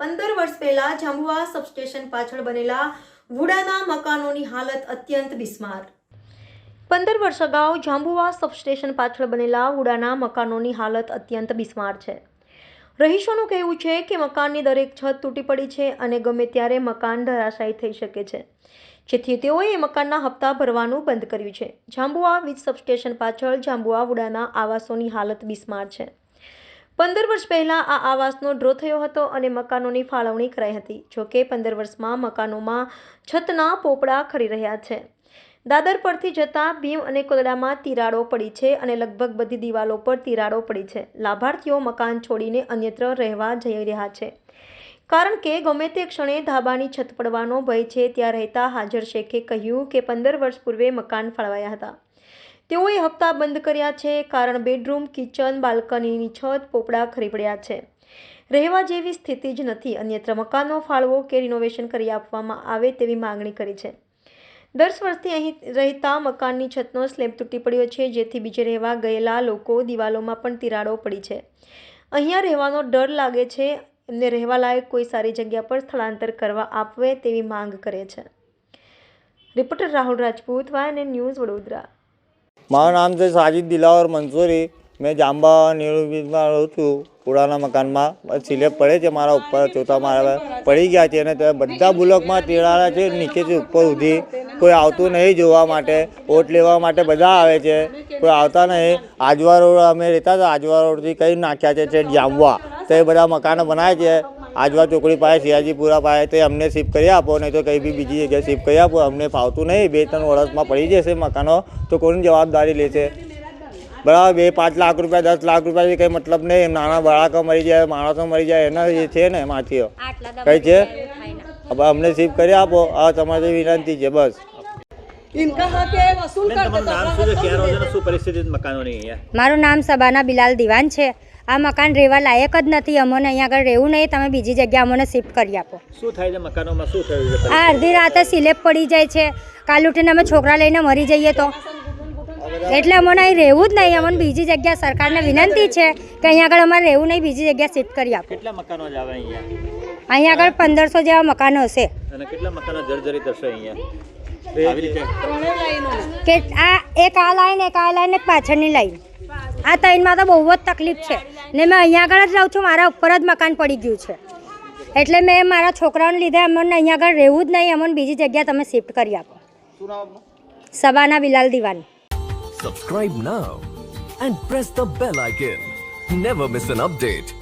પંદર વર્ષ પહેલા જાંબુવા સબસ્ટેશન પાછળ બનેલા વુડાના મકાનોની હાલત અત્યંત બિસ્માર. પંદર વર્ષ અગાઉ જાંબુવા સબસ્ટેશન પાછળ બનેલા વુડાના મકાનોની હાલત અત્યંત બિસ્માર છે. રહીશોનું કહેવું છે કે મકાનની દરેક છત તૂટી પડી છે અને ગમે ત્યારે મકાન ધરાશાયી થઈ શકે છે. જેથી તેઓએ મકાનના હપ્તા ભરવાનું બંધ કર્યું છે. જાંબુઆ વીજ સબસ્ટેશન પાછળ જાંબુઆ વુડાના આવાસોની હાલત બિસ્માર છે. પંદર વર્ષ પહેલાં આ આવાસનો ડ્રો થયો હતો અને મકાનોની ફાળવણી કરાઈ હતી જોકે પંદર વર્ષમાં મકાનોમાં છતના પોપડા ખરી રહ્યા છે. દાદર પરથી જતા ભીમ અને કોદડામાં તિરાડો પડી છે અને લગભગ બધી દિવાલો પર તિરાડો પડી છે. લાભાર્થીઓ મકાન છોડીને અન્યત્ર રહેવા જઈ રહ્યા છે. કારણ કે ગમે તે ક્ષણે ધાબાની છત પડવાનો ભય છે, ત્યાં રહેતા હાજર શેખે કહ્યું કે પંદર વર્ષ પૂર્વે મકાન ફાળવાયા હતા. તેઓએ હપ્તા બંધ કર્યા છે કારણ બેડરૂમ, કિચન, બાલ્કનીની છત, પોપડા ખરીપડ્યા છે. રહેવા જેવી સ્થિતિ જ નથી. અન્યત્ર મકાનો ફાળવો કે રિનોવેશન કરી આપવામાં આવે તેવી માંગણી કરી છે. દસ વર્ષથી અહીં રહેતા મકાનની છતનો સ્લેબ તૂટી પડ્યો છે, જેથી બીજે રહેવા ગયેલા લોકો દિવાલોમાં પણ તિરાડો પડી છે. અહીંયા રહેવાનો ડર લાગે છે. એમને રહેવા લાયક કોઈ સારી જગ્યા પર સ્થળાંતર કરવા આપવે તેવી માંગ કરે છે. રિપોર્ટર રાહુલ રાજપૂત વાયન ન્યૂઝ વડોદરા. મારું નામ છે સાજિદ દિલાવર મંસૂરી. મેં જાંબા નીળુબીજમાં રહું છું. પુરાના મકાનમાં સિલેબ પડે છે મારા ઉપર, ચોથા મારા પડી ગયા છે અને બધા બ્લોકમાં તેડાળા છે નીચેથી ઉપર સુધી. કોઈ આવતું નહીં જોવા માટે. વોટ લેવા માટે બધા આવે છે. કોઈ આવતા નહીં. આજવા રોડ અમે રહેતા હતા. આજવા રોડથી કઈ નાખ્યા છે છે જાંબવા. તો એ બધા મકાનો બનાવે છે. આજવા ચોકડી પાસે શિયાજીપુરા પાસે તો અમને શિફ્ટ કરી આપો નહીં તો કંઈ બી બીજી જગ્યાએ શિફ્ટ કરી આપો. અમને ફાવતું નહીં બે ત્રણ વર્ષમાં પડી જશે મકાનો તો કોની જવાબદારી લેશે. બરાબર બે પાંચ લાખ રૂપિયા દસ લાખ રૂપિયાથી કંઈ મતલબ નહીં. નાના બાળકો મરી જાય માણસો મરી જાય એના જે છે ને માથીઓ કઈ છે? હવે અમને શિફ્ટ કરી આપો. આ તમારી વિનંતી છે બસ. મારું નામ સબાના બિલાલ દિવાન છે. આ મકાન રહેવા લાયક જ નથી. અમને અહીંયા આગળ રહેવું નહીં. તમે બીજી જગ્યા અમને શિફ્ટ કરી આપો. શું થાય છે મકાનોમાં? શું થયું છે? આ અડધી રાતે સિલેબ પડી જાય છે. કાલ ઉઠીને અમે છોકરા લઈને મરી જઈએ તો. એટલે અમને અહીં રહેવું જ નહીં. અમને બીજી જગ્યા સરકારને વિનંતી છે કે અહીંયા આગળ અમારે રહેવું નહીં. બીજી જગ્યા શિફ્ટ કરી આપો. કેટલા મકાનો જ આવે અહીંયા? અહીંયા આગળ પંદરસો જેવા મકાનો હશે. અને કેટલા મકાનો જર્જરિત હશે અહીંયા? કે આ એક આ લાઈન એક આ લાઈન એક પાછળની લાઈન. આ ત્રણમાં તો બહુ જ તકલીફ છે. ને મેં અહીંયા આગળ જ રહું છું મારા ઉપર જ મકાન પડી ગયું છે. એટલે મેં મારા છોકરાઓને લીધે અમને અહીંયા આગળ રહેવું જ નહીં અમને બીજી જગ્યા તમે શિફ્ટ કરી આપો. Sabana Bilal Diwan. Subscribe now and press the bell icon never miss an update.